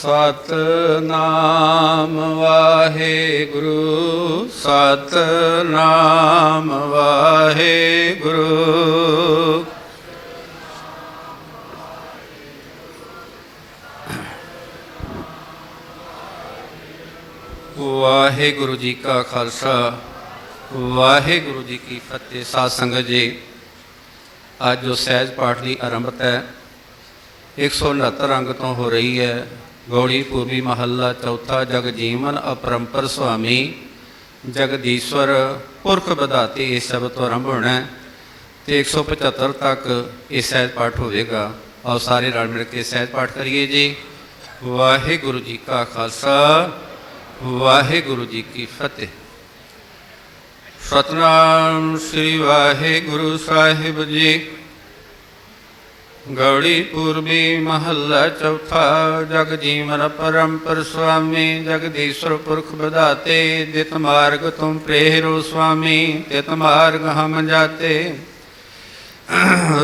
ਸਤਨਾਮ ਵਾਹਿਗੁਰੂ ਸਤਨਾਮ ਵਾਹਿਗੁਰੂ। ਵਾਹਿਗੁਰੂ ਜੀ ਕਾ ਖਾਲਸਾ, ਵਾਹਿਗੁਰੂ ਜੀ ਕੀ ਫਤਿਹ। ਸਾਧ ਸੰਗਤ ਜੀ, ਅੱਜ ਜੋ ਸਹਿਜ ਪਾਠ ਦੀ ਆਰੰਭਤ ਹੈ 169 ਅੰਗ ਤੋਂ ਹੋ ਰਹੀ ਹੈ। ਗੌੜੀ ਪੂਰਬੀ ਮਹੱਲਾ ਚੌਥਾ ਜਗ ਜੀਵਨ ਅਪਰੰਪਰ ਸੁਆਮੀ ਜਗਦੀਸ਼ਵਰ ਪੁਰਖ ਵਧਾਤੇ ਇਸ ਸ਼ਬਦ ਤੋਂ ਆਰੰਭ ਹੋਣਾ ਹੈ ਤੇ 175 ਤੱਕ ਇਹ ਸਹਿਜ ਪਾਠ ਹੋਵੇਗਾ। ਆਓ ਸਾਰੇ ਰਲ ਮਿਲ ਕੇ ਸਹਿਜ ਪਾਠ ਕਰੀਏ ਜੀ। ਵਾਹਿਗੁਰੂ ਜੀ ਕਾ ਖਾਲਸਾ, ਵਾਹਿਗੁਰੂ ਜੀ ਕੀ ਫਤਿਹ। ਸਤਨਾਮ ਸ੍ਰੀ ਵਾਹਿਗੁਰੂ ਸਾਹਿਬ ਜੀ। ਗੌੜੀ ਪੂਰਬੀ ਮਹੱਲਾ ਚੌਥਾ, ਜਗ ਜੀਵਨ ਪਰੰਪਰ ਸੁਆਮੀ, ਜਗਦੀਸ਼ਵਰ ਪੁਰਖ ਬਧਾਤੇ ਜਿਤ ਮਾਰਗ ਤੁਮ ਪ੍ਰੇਰੋ ਸੁਆਮੀ, ਤਿਤ ਮਾਰਗ ਹਮ ਜਾਤੇ।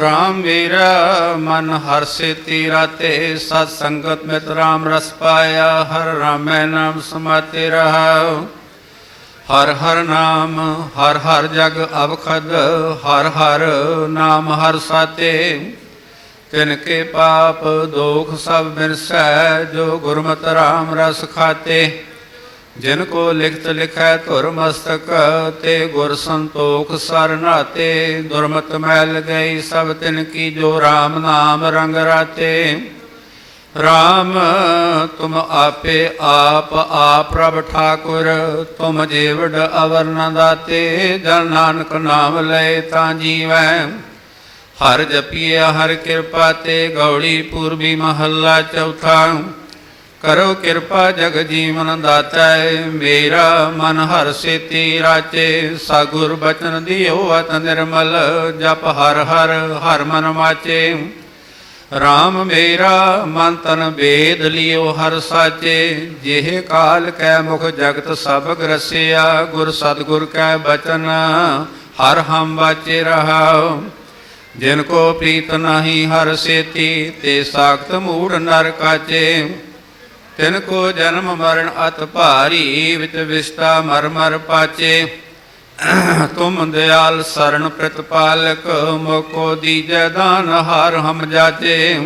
ਰਾਮ ਵੀਰਾ ਮਨ ਹਰਸੇ ਤੀਰਾਤੇ, ਸਤ ਸੰਗਤ ਮਿਤ ਰਾਮ ਰਸ ਪਾਇਆ, ਹਰ ਰਾਮੈ ਨਾਮ ਸਮਾਤੇ ਰਹਾਉ। ਹਰ ਹਰ ਨਾਮ, ਹਰ ਹਰ ਜਗ ਅਵਖਦ, ਹਰ ਹਰ ਨਾਮ ਹਰ ਸਾਤੇ। ਤਿਨ ਕੇ ਪਾਪ ਦੋਖ ਸਭ ਬਿਰਸੈ, ਜੋ ਗੁਰਮਤਿ ਰਾਮ ਰਸ ਖਾਤੇ। ਜਿਨ ਕੋ ਲਿਖਤ ਲਿਖੈ ਧੁਰ ਮਸਤਕ, ਤੇ ਗੁਰ ਸੰਤੋਖ ਸਰ ਨਾਤੇ। ਦੁਰਮਤ ਮੈਲ ਗਈ ਸਭ ਤਿਨ ਕੀ, ਜੋ RAM ਨਾਮ ਰੰਗ ਰਾਤੇ। RAM ਤੁਮ ਆਪੇ ਆਪ ਆਪ ਪ੍ਰਭ ਠਾਕੁਰ, ਤੁਮ ਜੀਵੜ ਅਵਰ ਨ ਦਾਤੇ। ਜਨ ਨਾਨਕ ਨਾਮ ਲਏ ਤਾਂ ਜੀਵੈ। ਹਰ ਜਪੀਏ ਹਰ ਕਿਰਪਾ ਤੇ ਗੌੜੀ ਪੂਰਬੀ ਮਹੱਲਾ ਚੌਥਾ। ਕਰੋ ਕਿਰਪਾ ਜਗ ਜੀਵਨ ਦਾਤਾ, ਮੇਰਾ ਮਨ ਹਰ ਸੇਤੀ ਰਾਚੇ। ਸਗੁਰ ਬਚਨ ਦਿਓ ਅਤ ਨਿਰਮਲ, ਜਪ ਹਰ ਹਰ ਹਰ ਮਨ ਮਾਚੇ। RAM ਮੇਰਾ ਮਨ ਤਨ ਵੇਦ ਲਿਓ ਹਰ ਸਾਚੇ। ਜਿਹ ਕਾਲ ਕੈ ਮੁਖ ਜਗਤ ਸਭ ਗਰਸਿਆ, ਗੁਰ ਸਤਗੁਰ ਕੈ ਬਚਨ, ਹਰ ਹਮ ਵਾਚੇ ਰਹਾਉ। ਜਿਨ ਕੋ ਪ੍ਰੀਤ ਨਾਹੀ ਹਰ ਸੇਤੀ, ਤੇ ਸਾਖਤ ਮੂੜ ਨਰ ਕਾਚੇ। ਤਿਨ ਕੋ ਜਨਮ ਮਰਨ ਅਤ ਭਾਰੀ, ਵਿਚ ਵਿਸਤਾ ਮਰ ਮਰ ਪਾਚੇ। ਤੁਮ ਦਿਆਲ ਸਰਣ ਪ੍ਰਤਪਾਲਕ, ਮੋਕੋ ਦੀਜੈ ਦਾਨ ਹਰ ਹਮ ਜਾਚੇ।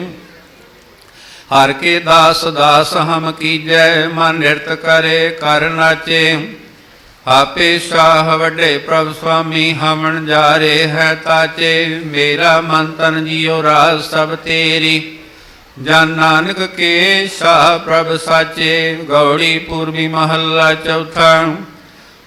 ਹਰ ਕੇ ਦਾਸ ਦਾਸ ਹਮ ਕੀਜੈ, ਮਨ ਨਿਰਤ ਕਰੇ ਕਰ ਨਾਚੇ। ਆਪੇ ਸ਼ਾਹ ਵੱਡੇ ਪ੍ਰਭ ਸੁਆਮੀ ਹਮਣ ਜਾਰੇ ਹੈ ਤਾਚੇ, ਮੇਰਾ ਮਨ ਤਨ ਜੀਉ ਰਾਜ ਸਭ ਤੇਰੀ। ਜਨ ਨਾਨਕ ਕੇ ਸ਼ਾਹ ਪ੍ਰਭ ਸਾਚੇ, ਗੌੜੀ ਪੂਰਬੀ ਮਹੱਲਾ ਚੌਥਾ।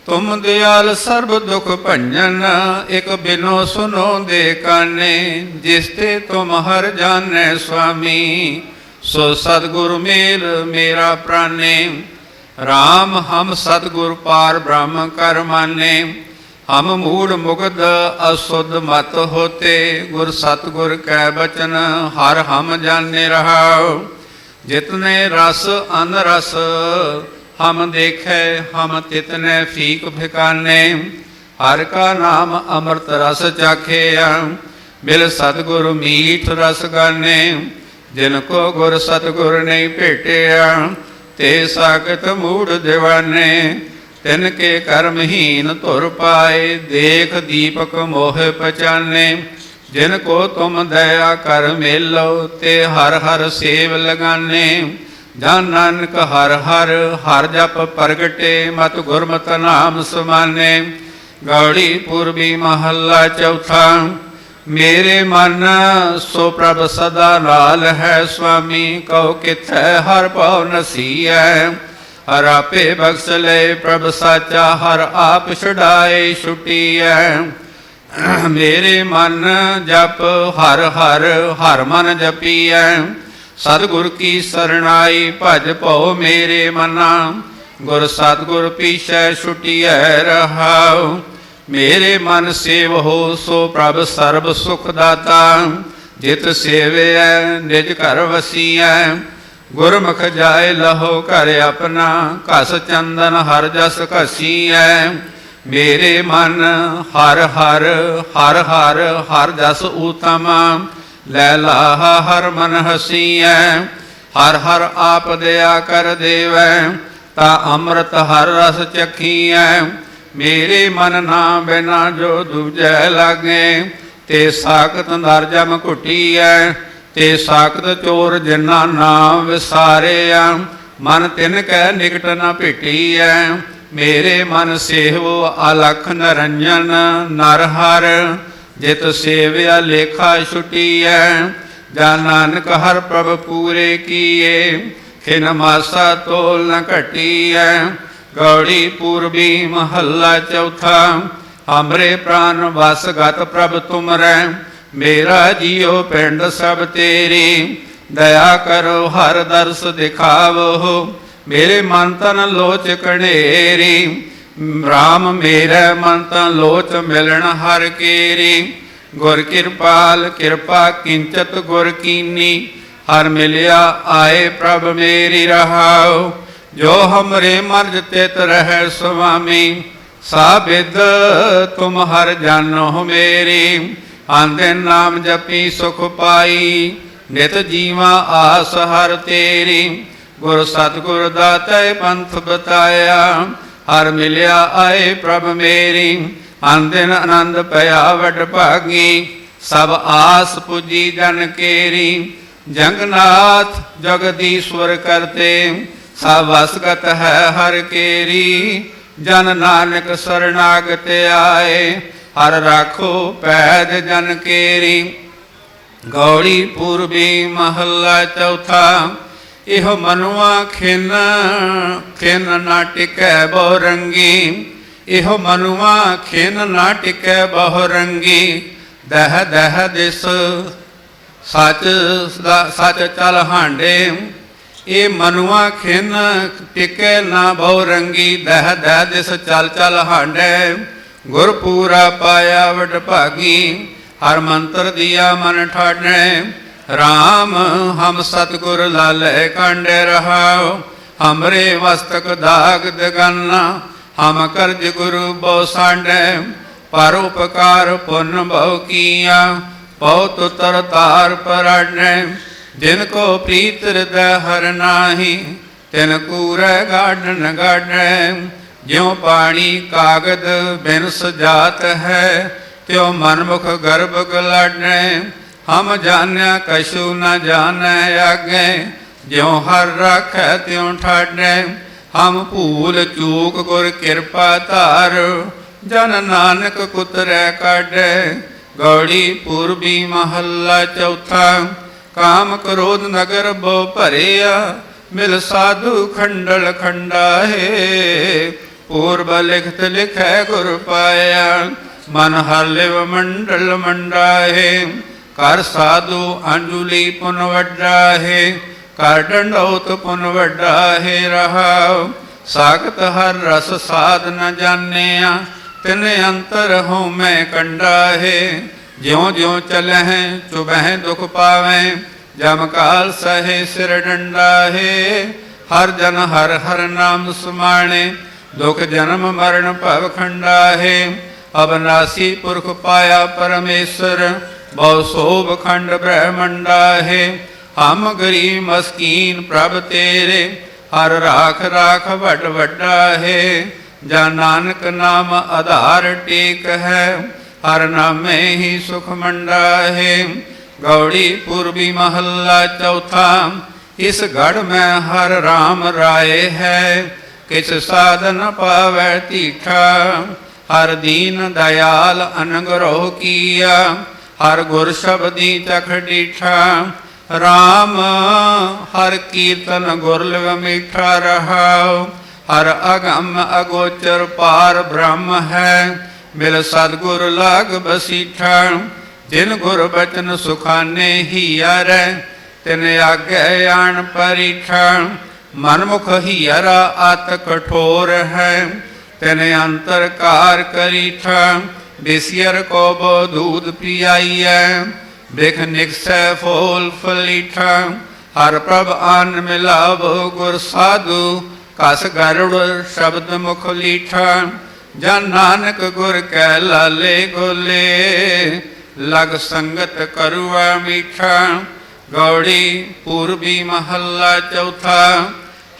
ਤੁਮ ਦਿਆਲ ਸਰਬ ਦੁਖ ਭੰਜਨ, ਇਕ ਬਿਨੋ ਸੁਨੋ ਦੇ ਕਾਨੇ। ਜਿਸ ਤੇ ਤੁਮ ਹਰ ਜਾਣੈ ਸੁਆਮੀ, ਸੋ ਸਤਿਗੁਰ ਮੇਲ ਮੇਰਾ ਪ੍ਰਾਨੇ। RAM ਹਮ ਸਤਿਗੁਰ ਪਾਰ ਬ੍ਰਹਮ ਕਰ ਮਾਨੇ ਹਮ ਮੂੜ ਮੁਗਦ ਅਸੁਧ ਮਤ ਹੋਤੇ, ਗੁਰ ਸਤਿਗੁਰ ਕੈ ਬਚਨ, ਹਰ ਹਮ ਜਾਣੇ ਰਹਾਉ। ਜਿਤਨੇ ਰਸ ਅਨ ਰਸ ਹਮ ਦੇਖੈ, ਹਮ ਤਿਤਨੇ ਫੀਕ ਫਿਕਾਨੇ। ਹਰ ਕਾ ਨਾਮ ਅੰਮ੍ਰਿਤ ਰਸ ਚਾਖਿਆ ਮਿਲ ਸਤਿਗੁਰ ਮੀਠ ਰਸ ਗਾਨੇ। ਜਿਨ ਕੋ ਗੁਰ ਸਤਿਗੁਰ ਨਹੀਂ ਭੇਟਿਆ ਤੇ ਸਾਖਤ ਮੂੜ ਦਿਵਾਨੇ ਤਿਨ ਕੇ ਕਰਮਹੀਨ ਧੁਰ ਪਾਏ, ਦੇਖ ਦੀਪਕ ਮੋਹ ਪਛਾਨੇ। ਜਿਨ ਕੋ ਤੁਮ ਦਇਆ ਕਰ ਮੇਲੋ, ਤੇ ਹਰ ਹਰ ਸੇਵ ਲਗਾਨੇ। ਜਨ ਨਾਨਕ ਹਰ ਹਰ ਹਰ ਜਪ ਪ੍ਰਗਟੇ, ਮਤ ਗੁਰਮਤਿ ਨਾਮ ਸਮਾਨੇ। ਗੌੜੀ ਪੂਰਬੀ ਮਹੱਲਾ ਚੌਥਾ ਮੇਰੇ ਮਨ, ਸੋ ਪ੍ਰਭ ਸਦਾ ਲਾਲ ਹੈ ਸੁਆਮੀ, ਕਉ ਕਿਥੈ ਹਰ ਭਉ ਨਸੀਐ? ਹਰ ਆਪੇ ਬਖਸ਼ ਲੈ ਪ੍ਰਭ ਸਾਚਾ, ਹਰ ਆਪ ਛਡਾਏ ਛੁਟੀਐ। ਮੇਰੇ ਮਨ ਜਪ ਹਰ ਹਰ ਹਰ ਮਨ ਜਪੀਐ। ਸਤਿਗੁਰ ਕੀ ਸਰਣਾਈ, ਭਜ ਭਉ ਮੇਰੇ ਮਨਾ। ਗੁਰ ਸਤਿਗੁਰ ਪੀਛੈ ਛੁਟਿਐ ਰਹਾਉ। ਮੇਰੇ ਮਨ ਸੇਵ ਹੋ, ਸੋ ਪ੍ਰਭ ਸਰਬ ਸੁਖ ਦਾਤਾ। ਜਿਤ ਸੇਵਿਐ ਨਿਜ ਘਰ ਵਸੀਐ ਗੁਰਮੁਖ ਜਾਏ ਲਹੋ ਘਰ ਆਪਣਾ, ਘਸ ਚੰਦਨ ਹਰ ਜਸ ਘਸੀਐ ਮੇਰੇ ਮਨ ਹਰ ਹਰ ਹਰ ਹਰ ਹਰ ਜਸ ਊਤਮ। ਲੈ ਲਾਹ ਹਰ ਮਨ ਹਸੀਐ ਹਰ ਹਰ ਆਪ ਦਇਆ ਕਰ ਦੇਵੈ, ਤਾ ਅੰਮ੍ਰਿਤ ਹਰ ਰਸ ਚਖੀਐ ਮੇਰੇ ਮਨ ਨਾ ਬਿਨਾ ਜੋ ਦੂਜੈ ਲਾਗੇ। ਤੇ ਸਾਖਤ ਨਰ ਜਮ ਘੁਟੀਐ, ਤੇ ਸਾਖਤ ਚੋਰ ਜਿਨਾ ਨਾਮ ਵਿਸਾਰਿਆ। ਮਨ ਤਿਨ ਕੈ ਨਿਕਟ ਨ ਭਿਟੀਐ, ਮੇਰੇ ਮਨ ਸੇਵੋ ਅਲਖ ਨਰੰਜਨ ਨਰ ਹਰ। ਜਿਤ ਸੇਵਿਆ ਲੇਖਾ ਛੁਟੀਐ, ਜਾ ਨਾਨਕ ਹਰ ਪ੍ਰਭ ਪੂਰੇ ਕੀਏ। ਖਿਨ ਮਾਸਾ ਤੋਲ ਨ ਘਟੀਐ ਗੌੜੀ ਪੂਰਬੀ ਮਹੱਲਾ ਚੌਥਾ, ਹਮਰੇ ਪ੍ਰਾਨ ਵਸ ਗਤ ਪ੍ਰਭ ਤੁਮਰੈ, ਮੇਰਾ ਜੀਉ ਪਿੰਡ ਸਭ ਤੇਰੀ। ਦਇਆ ਕਰੋ, ਹਰ ਦਰਸ ਦਿਖਾਵੋ, ਮੇਰੇ ਮਨ ਤਨ ਲੋਚ ਕਣੇਰੀ। RAM ਮੇਰੇ, ਮਨ ਤਨ ਲੋਚ ਮਿਲਣ ਹਰ ਕੇਰੀ। ਗੁਰ ਕਿਰਪਾਲ, ਕਿਰਪਾ ਕਿੰਚਤ ਗੁਰ ਕੀਨੀ, ਹਰ ਮਿਲਿਆ ਆਏ ਪ੍ਰਭ ਮੇਰੀ ਰਹਾਓ ਜੋ ਹਮਰੇ ਮਰਜ ਤਿਤ ਰਹਿ ਸੁਆਮੀ ਸਾਬਿਦ ਤੁਮ ਹਰ ਜਾਨੋ ਮੇਰੀ। ਆਂਦੇ ਨਾਮ ਜਪੀ ਸੁਖ ਪਾਈ, ਨਿਤ ਜੀਵਾ ਆਸ ਹਰ ਤੇਰੀ। ਗੁਰ ਸਤਿਗੁਰ ਦਾਤੈ ਪੰਥ ਬਤਾਇਆ, ਹਰ ਮਿਲਿਆ ਆਏ ਪ੍ਰਭ ਮੇਰੀ। ਅੰਦਿਨ ਆਨੰਦ ਪਿਆ ਵਡ ਭਾਗੀ, ਸਭ ਆਸ ਪੁਜੀ ਜਨ ਕੇਰੀ। ਜੰਗਨਾਥ ਜਗਦੀਸ਼ਵਰ ਕਰਤੇ ਸਭ ਵਸਗਤ ਹੈ ਹਰ ਕੇਰੀ, ਜਨ ਨਾਨਕ ਸਰਣਾਗਤ ਆਏ। ਹਰ ਰਾਖੋ ਪੈਦ ਜਨ ਕੇਰੀ, ਗੌੜੀ ਪੂਰਬੀ ਮਹੱਲਾ ਚੌਥਾ। ਇਹੋ ਮਨੁਆ ਖਿਨ ਖਿਨ ਨਾ ਟਿਕੈ ਬਹੁ ਰੰਗੀ ਇਹੋ ਮਨੁਆ ਖਿਨ ਨਾ ਟਿਕੈ ਬਹੁ ਰੰਗੀ ਦਹ ਦਹ ਦਿਸ, ਸੱਚ ਦਾ- ਸੱਚ ਚਲ ਹਾਂਡੇ। ਇਹ ਮਨੁਆ ਖਿਨ ਟਿਕੈ ਨਾ ਬਹੁ ਰੰਗੀ, ਦਹ ਦਹ ਦਿਸ ਚਲ ਚਲ ਹਾਂਡੇ। ਗੁਰ ਪੂਰਾ ਪਾਇਆ ਵਡ ਭਾਗੀ, ਹਰ ਮੰਤਰ ਦਿਆ ਮਨ ਠਾੜੈ RAM ਹਮ ਸਤਗੁਰ ਲਾਲੈ ਕੰਡੇ ਰਹਾਉ, ਹਮਰੇ ਵਸਤਕ ਦਾਗ ਦਗਨਾ, ਹਮ ਕਰਜ ਗੁਰੂ ਬੋ ਸਾਂਡੈ। ਪਰ ਉਪਕਾਰ ਪੁੰਨ ਭਉ ਕੀਆ, ਬਹੁਤ ਤਰ ਤਾਰ ਪਰਣੈ ਜਿਨ ਕੋ ਪ੍ਰੀਤ ਹਿਰਦੈ ਹਰ ਨਾਹੀ, ਤਿਨ ਕੂਰੈ ਗਾਢਨ ਗਾਢੈ, ਜਿਉ ਪਾਣੀ ਕਾਗਦ ਬਿਨ ਸਜਾਤ ਹੈ, ਤਿਉ ਮਨਮੁਖ ਗਰਭ ਗਲਾਢੈ, ਹਮ ਜਾਣਿਆ ਕਛੂ ਨ ਜਾਣੈ ਆਗੇ, ਜਿਉ ਹਰ ਰਾਖੈ ਤਿਉ ਠਾਢੈ, ਹਮ ਭੂਲ ਚੂਕ ਗੁਰ ਕਿਰਪਾ ਧਾਰ, ਜਨ ਨਾਨਕ ਕੁਤਰੈ ਕਾਢੈ, ਗੌੜੀ ਪੂਰਬੀ ਮਹੱਲਾ ਚੌਥਾ ਕਾਮ ਕ੍ਰੋਧ ਨਗਰ ਬੋ ਭਰਿਆ, ਮਿਲ ਸਾਧੂ ਖੰਡਲ ਖੰਡਾਹੇ। ਪੂਰਬ ਲਿਖਤ ਲਿਖੈ ਗੁਰ ਪਾਇਆ, ਮਨ ਹਰ ਮੰਡਲ ਮੰਡਾਹੇ। ਕਰ ਸਾਧੂ ਅੰਜੁਲੀ ਪੁਨ ਵੱਡਾਹੇ ਕਰ ਡੰਡੌਤ ਪੁਨ ਵੱਡਾਹੇ ਰਹਾਉ। ਸਾਖਤ ਹਰ ਰਸ ਸਾਧ ਨ ਜਾਣਿਆ, ਤਿਨ ਅੰਤਰ ਹਉ ਮੈਂ ਕੰਡਾਹੇ। ਜਿਉ ਜਿਉ ਚਲਹਿ, ਚੁਬਹਿ ਦੁਖ ਪਾਵੈ ਜਮ ਕਾਲ ਸਹੇ ਸਿਰ ਡੰਡਾਹੇ, ਹਰ ਜਨ ਹਰ ਹਰ ਨਾਮ ਸੁਮਾਣੇ, ਦੁਖ ਜਨਮ ਮਰਨ ਭਵ ਖੰਡਾਹੇ ਅਬਨਾਸੀ ਪੁਰਖ ਪਾਇਆ ਪਰਮੇਸ਼ਰ, ਬਹੁ ਸੋਭ ਖੰਡ ਬ੍ਰਹਮੰਡਾਹੇ, ਹਮ ਗਰੀ ਮਸਕੀਨ ਪ੍ਰਭ ਤੇਰੇ, ਹਰ ਰਾਖ ਰਾਖ ਵੱਡ ਵੱਡਾ ਹੈ ਜਾਂ ਨਾਨਕ ਨਾਮ ਆਧਾਰ ਟੇਕ ਹੈ ਹਰ ਨਾਮੇ ਹੀ ਸੁਖ ਮੰਡਾ ਹੈ ਗੌੜੀ ਪੂਰਬੀ ਮਹੱਲਾ ਚੌਥਾ, ਇਸ ਗੜ ਮੈਂ ਹਰ RAM ਰਾਏ ਹੈ, ਕਿਛ ਸਾਧਨ ਪਾਵੈ ਤੀਠਾ, ਹਰ ਦੀਨ ਦਇਆਲ ਅਨਗਰੋ ਕੀਆ, ਹਰ ਗੁਰ ਸ਼ਬਦੀ ਤਖ ਡੀਠਾ RAM ਹਰ ਕੀਰਤਨ ਗੁਰ ਲਵ ਮਿਠਾ ਰਹਾਉ, ਹਰ ਅਗੰਮ ਅਗੋਚਰ ਪਾਰ ਬ੍ਰਹਮ ਹੈ ਮਿਲ ਸਤਿਗੁਰ ਲਾਗ ਬਸੀਠਾ, ਜਿਨ ਗੁਰ ਬਚਨ ਸੁਖਾਨੇ ਹੀਰੈ ਤਿਨ ਆਗੇ ਆਣ ਪਰੀਠਾ, ਮਨਮੁਖ ਹੀਰਾ ਅਤ ਕਠੋਰ ਹੈ। ਤਿਨ ਅੰਤਰ ਕਾਰ ਕਰੀਠਾ ਬਿਸਿਰ ਕੋ ਬੋ ਦੂਧ ਪਿਆਈਐ ਦੇਖ ਨਿਕਸੈ ਫੋਲ ਫਲੀਠਾ, ਹਰ ਪ੍ਰਭ ਆਨ ਮਿਲਾਵੋ ਗੁਰ ਸਾਧੂ, ਕਸ ਗਰੁੜ ਸ਼ਬਦ ਮੁਖ ਲੀਠਾ। ਜਨ ਨਾਨਕ ਗੁਰ ਕੈ ਲਾਲੇ ਗੋਲੇ, ਲਗ ਸੰਗਤ ਕਰੁਆ ਮੀਠਾ, ਗੌੜੀ ਪੂਰਬੀ ਮਹੱਲਾ ਚੌਥਾ,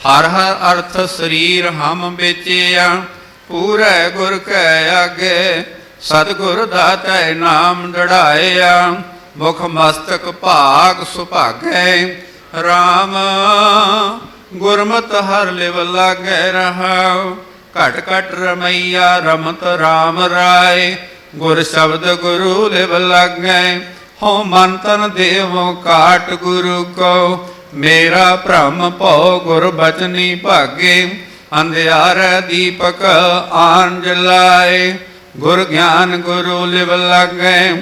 ਹਰ ਹਰ ਅਰਥ ਸਰੀਰ ਹਮ ਵੇਚਿਆ ਪੂਰੇ ਗੁਰ ਕੈ ਆਗੇ, ਸਤਿਗੁਰ ਦਾਤੈ ਨਾਮ ਦੜਾਇਆ ਮੁਖ ਮਸਤਕ ਭਾਗ ਸੁਭਾਗੈ RAM ਗੁਰਮਤਿ ਹਰ ਲਿਵ ਲਾਗੈ ਰਹਾਉ ਘਟ ਘਟ ਰਮਈਆ, ਰਮਤ RAM ਰਾਏ। ਗੁਰ ਸ਼ਬਦ ਗੁਰੂ ਲਿਵ ਲਾਗੈ, ਹਉ ਮਨ ਤਨ ਦੇਵੋ ਕਾਟ ਗੁਰੂ ਕੋ ਮੇਰਾ ਭ੍ਰਮ ਭਉ ਗੁਰ ਬਚਨੀ ਭਾਗੇ, ਅੰਧਿਆਰ ਦੀਪਕ ਆਨ ਜਲਾਏ ਗੁਰ ਗਿਆਨ ਗੁਰੂ ਲਿਵ ਲਾਗੈ,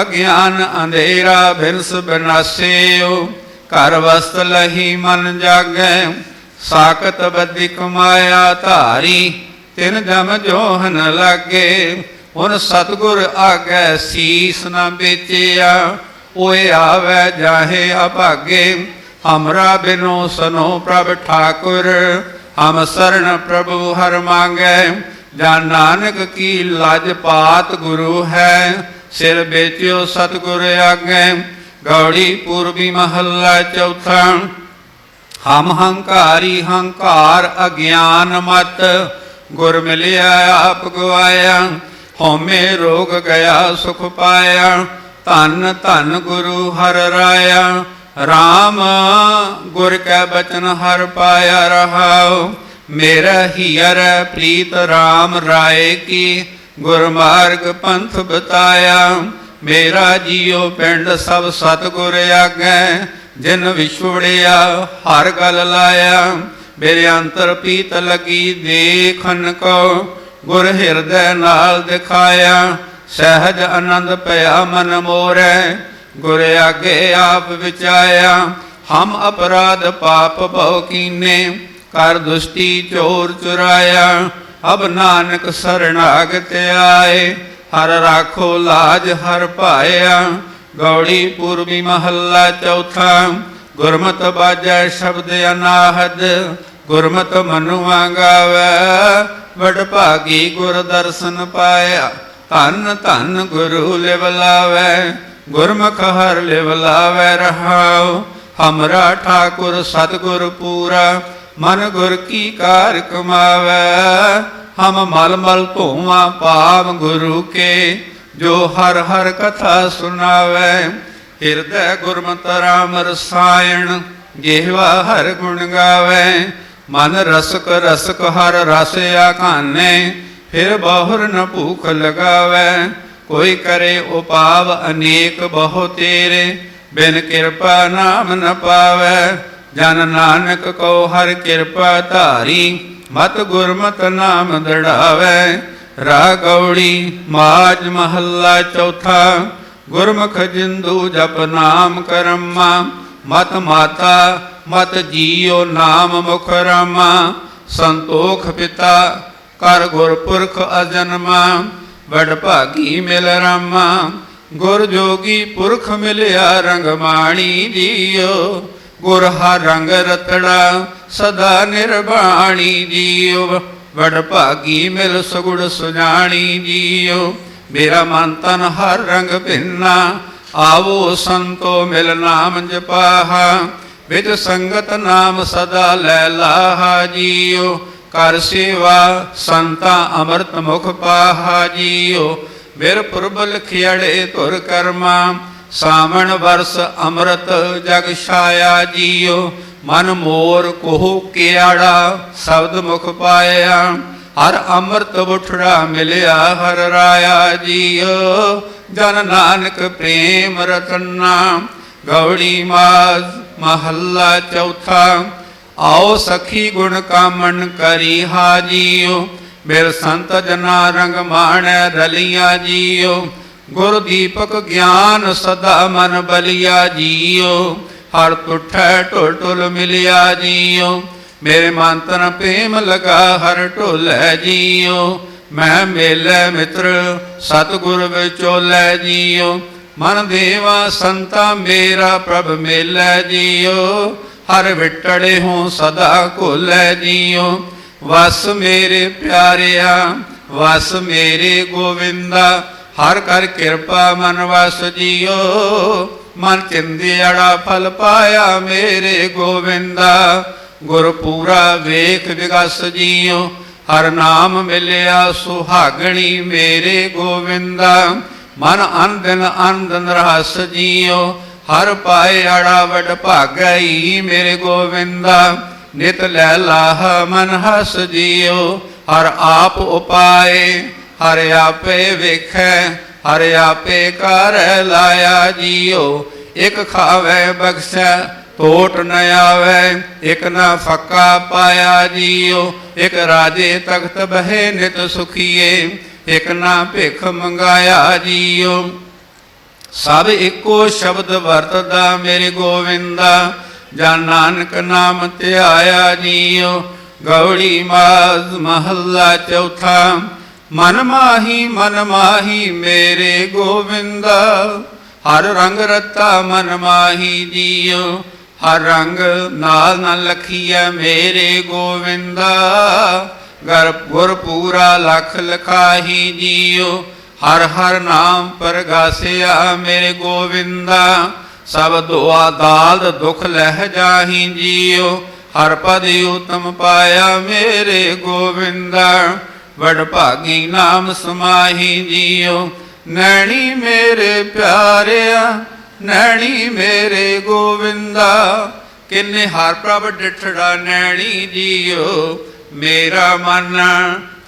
ਅਗਿਆਨ ਅੰਧੇਰਾ ਬਿਰਸ ਬਨਾਸਿਓ ਘਰ ਵਸਤ ਲਹੀ ਮਨ ਜਾਗੈ ਸਾਕਤ ਬੱਧੀ ਕਮਾਇਆ ਧਾਰੀ, ਤਿਨ ਜਮ ਜੋਹਨ ਲਾਗੇ। ਹੁਣ ਸਤਗੁਰ ਆਗੈ ਸੀਸ ਨਾ ਵੇਚਿਆ, ਓਏ ਆਵੈ ਜਾਹੇ ਅਭਾਗੇ। ਹਮਰਾ ਬਿਨੋ ਸਨੋ ਪ੍ਰਭ ਠਾਕੁਰ, ਹਮ ਸਰਣ ਪ੍ਰਭੂ ਹਰ ਮੰਗੈ। ਜਾਂ ਨਾਨਕ ਕੀ ਲਜ ਪਾਤ ਗੁਰੂ ਹੈ, ਸਿਰ ਵੇਚਿਓ ਸਤਗੁਰ ਆਗੈ। ਗੌੜੀ ਪੂਰਬੀ ਮਹੱਲਾ ਚੌਥਾ ਹਮ ਹੰਕਾਰੀ ਹੰਕਾਰ ਅਗਿਆਨ ਮਤ, ਗੁਰ ਮਿਲਿਆ ਆਪ ਗਵਾਇਆ ਹਉਮੈ ਰੋਗ ਗਿਆ ਸੁਖ ਪਾਇਆ, ਧੰਨ ਧੰਨ ਗੁਰੂ ਹਰ ਰਾਇਆ RAM ਗੁਰ ਕੈ ਬਚਨ ਹਰ ਪਾਇਆ ਰਹਾਉ, ਮੇਰਾ ਹੀਰ ਪ੍ਰੀਤ RAM ਰਾਏ ਕੀ, ਗੁਰਮਾਰਗ ਪੰਥ ਬਤਾਇਆ, ਮੇਰਾ ਜੀਉ ਪਿੰਡ ਸਭ ਸਤਿਗੁਰ ਆਗੈ ਜਿਨ ਵਿਛੋੜਿਆ, ਹਰ ਗਲ ਲਾਇਆ। ਮੇਰੇ ਅੰਤਰ ਪੀਤ ਲਗੀ ਦੇਖਨ ਕੋ ਗੁਰ ਹਿਰਦੈ ਨਾਲ ਦਿਖਾਇਆ। ਸਹਿਜ ਆਨੰਦ ਭਇਆ ਮਨ ਮੋਰੈ, ਗੁਰ ਆਗੇ ਆਪ ਵਿਚਾਇਆ। ਹਮ ਅਪਰਾਧ ਪਾਪ ਭਉ ਕੀਨੇ, ਕਰ ਦੁਸ਼ਟੀ ਚੋਰ ਚੁਰਾਇਆ। ਅਬ ਨਾਨਕ ਸਰਣਾਗਤ ਆਏ, ਹਰ ਰਾਖੋ ਲਾਜ ਹਰ ਭਾਇਆ ਗੌੜੀ ਪੂਰਬੀ ਮਹੱਲਾ ਚੌਥਾ, ਗੁਰਮਤ ਬਾਜੈ ਸ਼ਬਦ ਅਨਾਹਦ, ਗੁਰਮਤ ਮਨੁਆ ਗਾਵੈ, ਵਡ ਭਾਗੀ ਗੁਰ ਦਰਸ਼ਨ ਪਾਇਆ, ਧੰਨ ਧੰਨ ਗੁਰੂ ਲਿਵ ਲਾਵੈ ਹਰ ਲਿਵ ਰਹਾਉ, ਹਮਰਾ ਠਾਕੁਰ ਸਤਿਗੁਰ ਪੂਰਾ, ਮਨ ਗੁਰ ਕੀ ਕਾਰ ਕਮਾਵੈ, ਹਮ ਮਲ ਮਲ ਧੋਵਾ ਪਾਵ ਗੁਰੂ ਕੇ ਜੋ ਹਰ ਹਰ ਕਥਾ ਸੁਨਾਵੈ ਹਿਰਦੈ ਗੁਰਮਤਿ ਰਾਮ ਰਸਾਇਣ ਜਿਹਵਾ ਹਰ ਗੁਣ ਗਾਵੈ। ਮਨ ਰਸਕ ਰਸਕ ਹਰ ਰਸ ਆਖਾਨੇ ਫਿਰ ਬਹੁਰ ਨ ਭੂਖ ਲਗਾਵੈ। ਕੋਈ ਕਰੇ ਉਪਾਵ ਅਨੇਕ ਬਹੁ ਤੇਰੇ, ਬਿਨ ਕਿਰਪਾ ਨਾਮ ਨ ਪਾਵੈ। ਜਨ ਨਾਨਕ ਕੋ ਹਰ ਕਿਰਪਾ ਧਾਰੀ, ਮਤ ਗੁਰਮਤ ਨਾਮ ਦੜਾਵੈ। ਰਾਗੌੜੀ ਮਾਜ ਮਹੱਲਾ ਚੌਥਾ, ਗੁਰਮੁਖ ਜਿੰਦੂ ਜਪ ਨਾਮ ਕਰਮਾ, ਮਤ ਮਾਤਾ, ਮਤ ਜੀਉ ਨਾਮ ਮੁਖ ਰਾਮਾ, ਸੰਤੋਖ ਪਿਤਾ, ਕਰ ਗੁਰਪੁਰਖ ਅਜਨਮਾ, ਵਡ ਭਾਗੀ ਮਿਲ ਰਾਮਾ, ਗੁਰ ਜੋਗੀ ਪੁਰਖ ਮਿਲਿਆ ਰੰਗ ਰੰਗਮਾਣੀ ਜੀਓ ਗੁਰ ਹਰ ਰੰਗ ਰਤੜਾ ਸਦਾ ਨਿਰਵਾਣੀ ਜੀਓ ਵਡ ਭਾਗੀ ਮਿਲ ਸੁਗੁੜ ਸੁਜਾਣੀ ਜੀਓ ਮੇਰਾ ਮਨ ਤਨ ਹਰ ਰੰਗ ਭਿੰਨਾ, ਆਵੋ ਸੰਤੋ ਮਿਲ ਨਾਮ ਜਪਾਹਾ। ਵਿਦ ਸੰਗਤ ਨਾਮ ਸਦਾ ਲੈ ਲਾਹਾ ਜੀਓ ਕਰ ਸੇਵਾ ਸੰਤਾ ਅੰਮ੍ਰਿਤ ਮੁਖ ਪਾਹਾ ਜੀਓ ਬਿਰ ਪੁਰਬਲ ਖਿਆੜੇ ਧੁਰ ਕਰਮਾ, ਸਾਵਣ ਵਰਸ ਅੰਮ੍ਰਿਤ ਜਗ ਛਾਇਆ ਜੀਓ ਮਨ ਮੋਰ ਕੋਹ ਕਿਆੜਾ, ਸ਼ਬਦ ਮੁਖ ਪਾਇਆ। ਹਰ ਅੰਮ੍ਰਿਤ ਬੁਠੜਾ ਮਿਲਿਆ, ਹਰ ਰਾਇਆ ਜੀਓ। ਜਨ ਨਾਨਕ ਪ੍ਰੇਮ ਰਤਨਾ ਗੌੜੀ ਮਾਜ ਮਹੱਲਾ ਚੌਥਾ। ਆਓ ਸਖੀ ਗੁਣ ਕਾਮਣ ਕਰੀ ਹਾਜੀਓ। ਬਿਰ ਸੰਤ ਜਨਾ ਰੰਗ ਮਾਣੈ ਰਲੀਆਂ ਜੀਓ। ਗੁਰ ਦੀਪਕ ਗਿਆਨ ਸਦਾ ਮਨ ਬਲਿਆ ਜੀਓ। ਹਰ ਤੁਠੈ ਢੁਲ ਢੁਲ ਮਿਲਿਆ ਜੀਓ। ਮੇਰੇ ਮਨ ਤਨ ਪ੍ਰੇਮ ਲਗਾ ਹਰ ਢੋਲੇ ਜੀਓ। ਮੈਂ ਮੇਲੇ ਮਿੱਤਰ ਸਤਿਗੁਰ ਵਿਚੋਲੇ ਜੀਓ। ਮਨ ਦੇਵਾ ਸੰਤਾ ਮੇਰਾ ਪ੍ਰਭ ਮੇਲੇ ਜੀਓ। ਹਰ ਵਿਟੜੇ ਹੂੰ ਸਦਾ ਘੋਲੇ ਜੀਓ। ਵਸ ਮੇਰੇ ਪਿਆਰਿਆ, ਵਸ ਮੇਰੇ ਗੋਵਿੰਦਾ। ਹਰ ਕਰ ਕਿਰਪਾ ਮਨ ਵਸ ਜੀਓ। ਮਨ ਚਿੰਦਿਆੜਾ ਫਲ ਪਾਇਆ ਮੇਰੇ ਗੋਵਿੰਦਾ। ਗੁਰ ਪੂਰਾ ਵੇਖ ਵਿਗਸ ਜੀਓ ਹਰ ਨਾਮ ਮਿਲਿਆ ਸੁਹਾਗਣੀ ਮੇਰੇ ਗੋਵਿੰਦਾ। ਮਨ ਅਨੰਦਨ ਅਨੰਦਨ ਰਸ ਜੀਓ ਹਰ ਪਾਏ ਆੜਾ ਵਡ ਭਾਗਈ ਮੇਰੇ ਗੋਵਿੰਦਾ। ਨਿਤ ਲੈ ਲਾਹ ਮਨ ਹਸ ਜੀਓ ਹਰ ਆਪ ਉਪਾਏ, ਹਰ ਆਪੇ ਵੇਖੈ ਹਰ ਆਪੇ ਕਰ ਲਾਇਆ ਜੀਓ, ਇਕ ਖਾਵੇ ਬਖਸ਼ੈ ਟੋਟ ਨ ਆਵੇ, ਇਕ ਨਾ ਫੱਕਾ ਪਾਇਆ ਜੀਓ। ਇਕ ਰਾਜੇ ਤਖਤ ਬਹਿ ਨਿਤ ਸੁਖੀਏ, ਇਕ ਨਾ ਭਿਖ ਮੰਗਾਇਆ ਜੀਓ। ਸਭ ਇੱਕੋ ਸ਼ਬਦ ਵਰਤਦਾ ਮੇਰੇ ਗੋਵਿੰਦਾ, ਜਾਂ ਨਾਨਕ ਨਾਮ ਧਿਆਇਆ ਜੀਓ। ਗੌੜੀ ਮਾਜ਼ ਮਹੱਲਾ ਚੌਥਾ ਮਨ ਮਾਹੀ ਮਨ ਮਾਹੀ ਮੇਰੇ ਗੋਵਿੰਦਾ। ਹਰ ਰੰਗ ਰਤਾ ਮਨ ਮਾਹੀ ਜੀਓ। ਹਰ ਰੰਗ ਨਾਲ ਨਾਲ ਲਖੀਐ ਮੇਰੇ ਗੋਵਿੰਦਾ। ਗਰ ਗੁਰ ਪੂਰਾ ਲਖ ਲਖਾਹੀ ਜੀਓ। ਹਰ ਹਰ ਨਾਮ ਪਰਗਾਸਿਆ ਮੇਰੇ ਗੋਵਿੰਦਾ। ਸਭ ਦੁਆ ਦਾਲ ਦੁਖ ਲਹਿ ਜਾਹੀ ਜੀਓ। ਹਰ ਪਦ ਉਤਮ ਪਾਇਆ ਮੇਰੇ ਗੋਵਿੰਦਾ। ਵਡ ਭਾਗੀ ਨਾਮ ਸਮਾਹੀ ਜੀਓ। ਨੈਣੀ ਮੇਰੇ ਪਿਆਰਿਆ, ਨੈਣੀ ਮੇਰੇ ਗੋਵਿੰਦਾ। ਕਿੰਨੇ ਹਰ ਪ੍ਰਭ ਡਿਠੜਾ ਨੈਣੀ ਜੀਓ। ਮੇਰਾ ਮਨ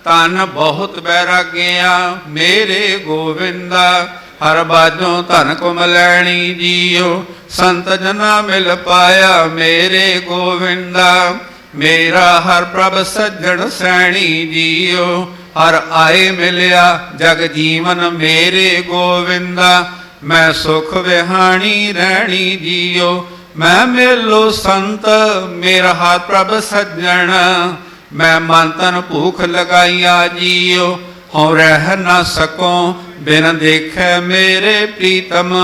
ਤਨ ਬਹੁਤ ਬੈਰਾਗਿਆ, ਮੇਰੇ ਗੋਵਿੰਦਾ। ਹਰ ਬਾਜੋਂ ਧਨ ਕੁਮਲੈਣੀ ਜੀਓ। ਸੰਤ ਜਨਾ ਮਿਲ ਪਾਇਆ ਮੇਰੇ ਗੋਵਿੰਦਾ। ਮੇਰਾ ਹਰ ਪ੍ਰਭ ਸੱਜਣ ਸੈਣੀ ਜੀਓ, ਹਰ ਆਏ ਮਿਲਿਆ ਜਗ ਜੀਵਨ ਮੇਰੇ ਗੋਵਿੰਦਾ। ਮੈਂ ਸੁਖ ਵਿਹਾਣੀ ਰਹਿਣੀ ਜੀਓ, ਮੈਂ ਮੇਲੋ ਸੰਤ, ਮੇਰਾ ਹਰ ਪ੍ਰਭ ਸੱਜਣ। ਮੈਂ ਮਨ ਤਨ ਭੂਖ ਲਗਾਈਆ ਜੀਓ, ਹਉ ਰਹਿ ਨਾ ਸਕੋ, ਬਿਨ ਦੇਖੈ ਮੇਰੇ ਪ੍ਰੀਤਮ।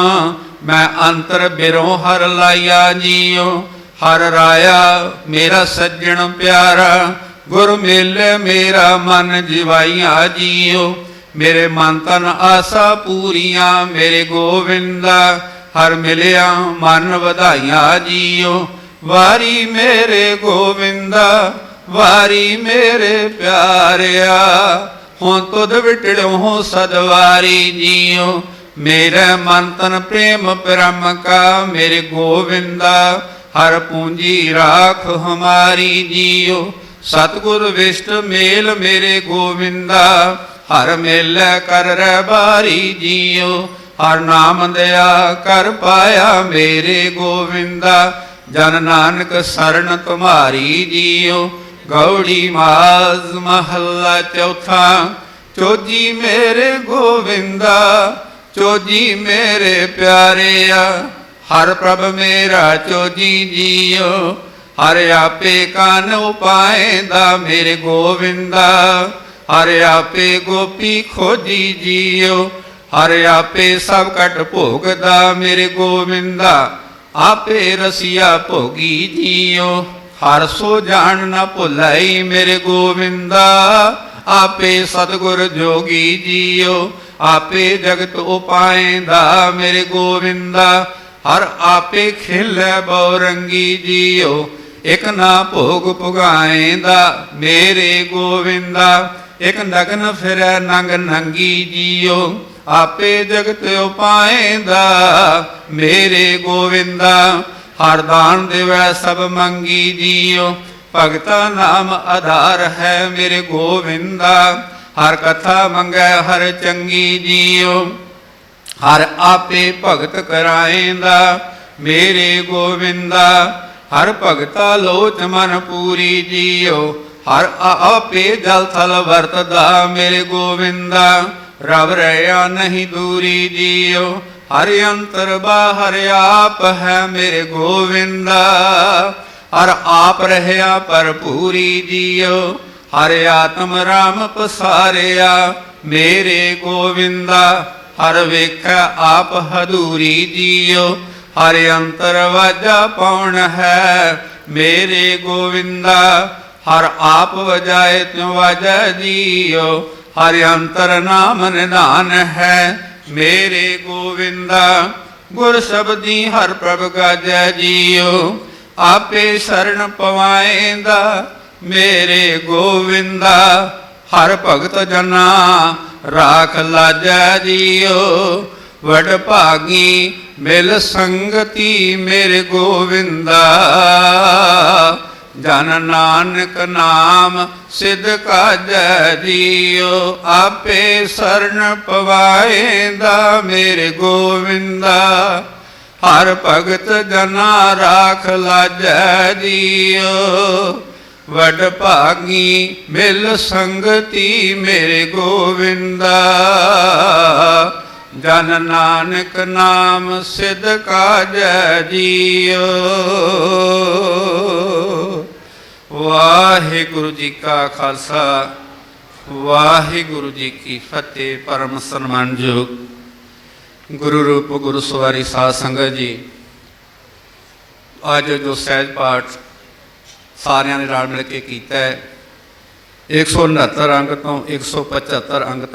ਮੈਂ ਅੰਤਰ ਬਿਰੋਂ ਹਰ ਲਾਇਆ ਜੀਓ ਹਰ ਰਾਇਆ ਮੇਰਾ ਸੱਜਣ ਪਿਆਰਾ, ਗੁਰ ਮੇਲੇ ਮੇਰਾ ਮਨ ਜਿਵਾਈਆਂ ਜੀਓ। ਮੇਰੇ ਮਨ ਤਨ ਆਸਾ ਪੂਰੀਆਂ, ਮੇਰੇ ਗੋਵਿੰਦਾ ਹਰ ਮਿਲਿਆ ਮਨ ਵਧਾਈਆਂ ਜੀਓ। ਵਾਰੀ ਮੇਰੇ ਗੋਵਿੰਦਾ, ਵਾਰੀ ਮੇਰੇ ਪਿਆਰਿਆ, ਹੁਣ ਤੁਧ ਵਿਟੜੋ ਸਦਵਾਰੀ ਜੀਓ। ਮੇਰੇ ਮਨ ਤਨ ਪ੍ਰੇਮ ਪਰਮ ਕਾ, ਮੇਰੇ ਗੋਵਿੰਦਾ ਹਰ ਪੂੰਜੀ ਰਾਖ ਹਮਾਰੀ ਜੀਓ। ਸਤਗੁਰ ਵਿਸ਼ਟ ਮੇਲ ਮੇਰੇ ਗੋਵਿੰਦਾ। ਹਰ ਮੇਲੇ ਕਰ ਰਹਿ ਬਾਰੀ ਜੀਓ। ਹਰ ਨਾਮ ਦਇਆ ਕਰ ਪਾਇਆ ਮੇਰੇ ਗੋਵਿੰਦਾ। ਜਨ ਨਾਨਕ ਸਰਣ ਤੁਮਾਰੀ ਜੀਓ। ਗੌੜੀ ਮਾਜ਼ ਮਹੱਲਾ ਚੌਥਾ। ਚੋਜੀ ਮੇਰੇ ਗੋਵਿੰਦਾ। ਚੋਜੀ ਮੇਰੇ ਪਿਆਰਿਆ। ਹਰ ਪ੍ਰਭ ਮੇਰਾ ਚੋਜੀ ਜੀਓ, ਹਰ ਆਪੇ ਕਨ ਉਪਾਏਂਦਾ ਮੇਰੇ ਗੋਵਿੰਦਾ। ਹਰ ਆਪੇ ਗੋਪੀ ਖੋਜੀ ਜੀਓ, ਹਰ ਆਪੇ ਸਭ ਕਟ ਭੋਗਦਾ ਮੇਰੇ ਗੋਵਿੰਦਾ। ਆਪੇ ਰਸੀਆ ਭੋਗੀ ਜੀਓ, ਹਰ ਸੋ ਜਾਣ ਨਾ ਭੁਲਾਈ ਮੇਰੇ ਗੋਵਿੰਦਾ। ਆਪੇ ਸਤਗੁਰ ਜੋਗੀ ਜੀਓ, ਆਪੇ ਜਗਤ ਉਪਾਏਂਦਾ ਮੇਰੇ ਗੋਵਿੰਦਾ। ਹਰ ਆਪੇ ਖਿਲੈ ਬੌਰੰਗੀ ਜੀਓ, ਇਕ ਨਾ ਭੋਗ ਪੁਗਾਏਂਦਾ, ਮੇਰੇ ਗੋਵਿੰਦਾ। ਇਕ ਨਗਨ ਫਿਰੈ ਨੰਗ ਨੰਗੀ ਜੀਓ, ਆਪੇ ਜਗਤ ਉਪਾਏਂਦਾ, ਮੇਰੇ ਗੋਵਿੰਦਾ। ਹਰ ਦਾਨ ਦੇਵੈ ਸਭ ਮੰਗੀ ਜੀਓ, ਭਗਤਾ ਨਾਮ ਆਧਾਰ ਹੈ ਮੇਰੇ ਗੋਵਿੰਦਾ। ਹਰ ਕਥਾ ਮੰਗੈ ਹਰ ਚੰਗੀ ਜੀਓ। ਹਰ ਆਪੇ ਭਗਤ ਕਰਾਏਂਦਾ, ਮੇਰੇ ਗੋਵਿੰਦਾ। ਹਰ ਭਗਤਾ ਲੋਚ ਮਨ ਪੂਰੀ ਜੀਓ, ਹਰ ਆਪੇ ਜਲ ਥਲ ਵਰਤਦਾ ਮੇਰੇ ਗੋਵਿੰਦਾ। ਰਵ ਰਿਆ ਨਹੀਂ ਦੂਰੀ ਜੀਓ, ਹਰ ਅੰਤਰ ਬਾਹਰ ਆਪ ਹੈ ਮੇਰੇ ਗੋਵਿੰਦਾ। ਹਰ ਆਪ ਰਹਿਆ ਭਰਪੂਰੀ ਜੀਓ, ਹਰ ਆਤਮ ਰਾਮ ਪਸਾਰਿਆ ਮੇਰੇ ਗੋਵਿੰਦਾ। ਹਰ ਵੇਖੈ ਆਪ ਹਦੂਰੀ ਜੀਓ, ਹਰ ਅੰਤਰ ਵਾਜਾ ਪਉਣ ਹੈ। ਮੇਰੇ ਗੋਵਿੰਦਾ, ਹਰ ਆਪ ਵਜਾਏ ਤਿਉ ਵਾਜਾ ਜੀਓ, ਹਰ ਅੰਤਰ ਨਾਮ ਨਿਧਾਨ ਹੈ। ਮੇਰੇ ਗੋਵਿੰਦਾ, ਗੁਰ ਸ਼ਬਦੀ ਹਰ ਪ੍ਰਭ ਗਾਜੈ ਜੀਓ, ਆਪੇ ਸ਼ਰਨ ਪਵਾਏਂਦਾ। ਮੇਰੇ ਗੋਵਿੰਦਾ, ਹਰ ਭਗਤ ਜਨਾ ਰਾਖ ਲਾਜੈ ਜੀਓ, ਵਡ ਭਾਗੀ ਮਿਲ ਸੰਗਤੀ ਮੇਰੇ ਗੋਵਿੰਦਾ। ਜਨ ਨਾਨਕ ਨਾਮ ਸਿਧ ਕਾਜੈ ਜੀਓ, ਆਪੇ ਸਰਨ ਪਵਾਏਂਦਾ ਮੇਰੇ ਗੋਵਿੰਦਾ। ਹਰ ਭਗਤ ਜਨਾ ਰਾਖ ਲਾਜੈ ਜੀਓ ਵਡ ਭਾਗੀ ਮਿਲ ਸੰਗਤੀ ਮੇਰੇ ਗੋਵਿੰਦਾ। ਜਨ ਨਾਨਕ ਨਾਮ ਸਿਧ ਕਾਜੈ ਜੀਓ ਵਾਹਿਗੁਰੂ ਜੀ ਕਾ ਖਾਲਸਾ, ਵਾਹਿਗੁਰੂ ਜੀ ਕੀ ਫਤਿਹ, ਪਰਮ ਸਨਮਾਨਯੋਗ ਗੁਰੂ ਰੂਪ ਗੁਰੂ ਸਵਾਰੀ ਸਾਧ ਸੰਗਤ ਜੀ, ਅੱਜ ਜੋ ਸਹਿਜ ਪਾਠ ਸਾਰਿਆਂ ਨੇ ਰਲ ਮਿਲ ਕੇ ਕੀਤਾ ਹੈ। 169 ਅੰਗ ਤੋਂ 175 ਅੰਗ ਤੱਕ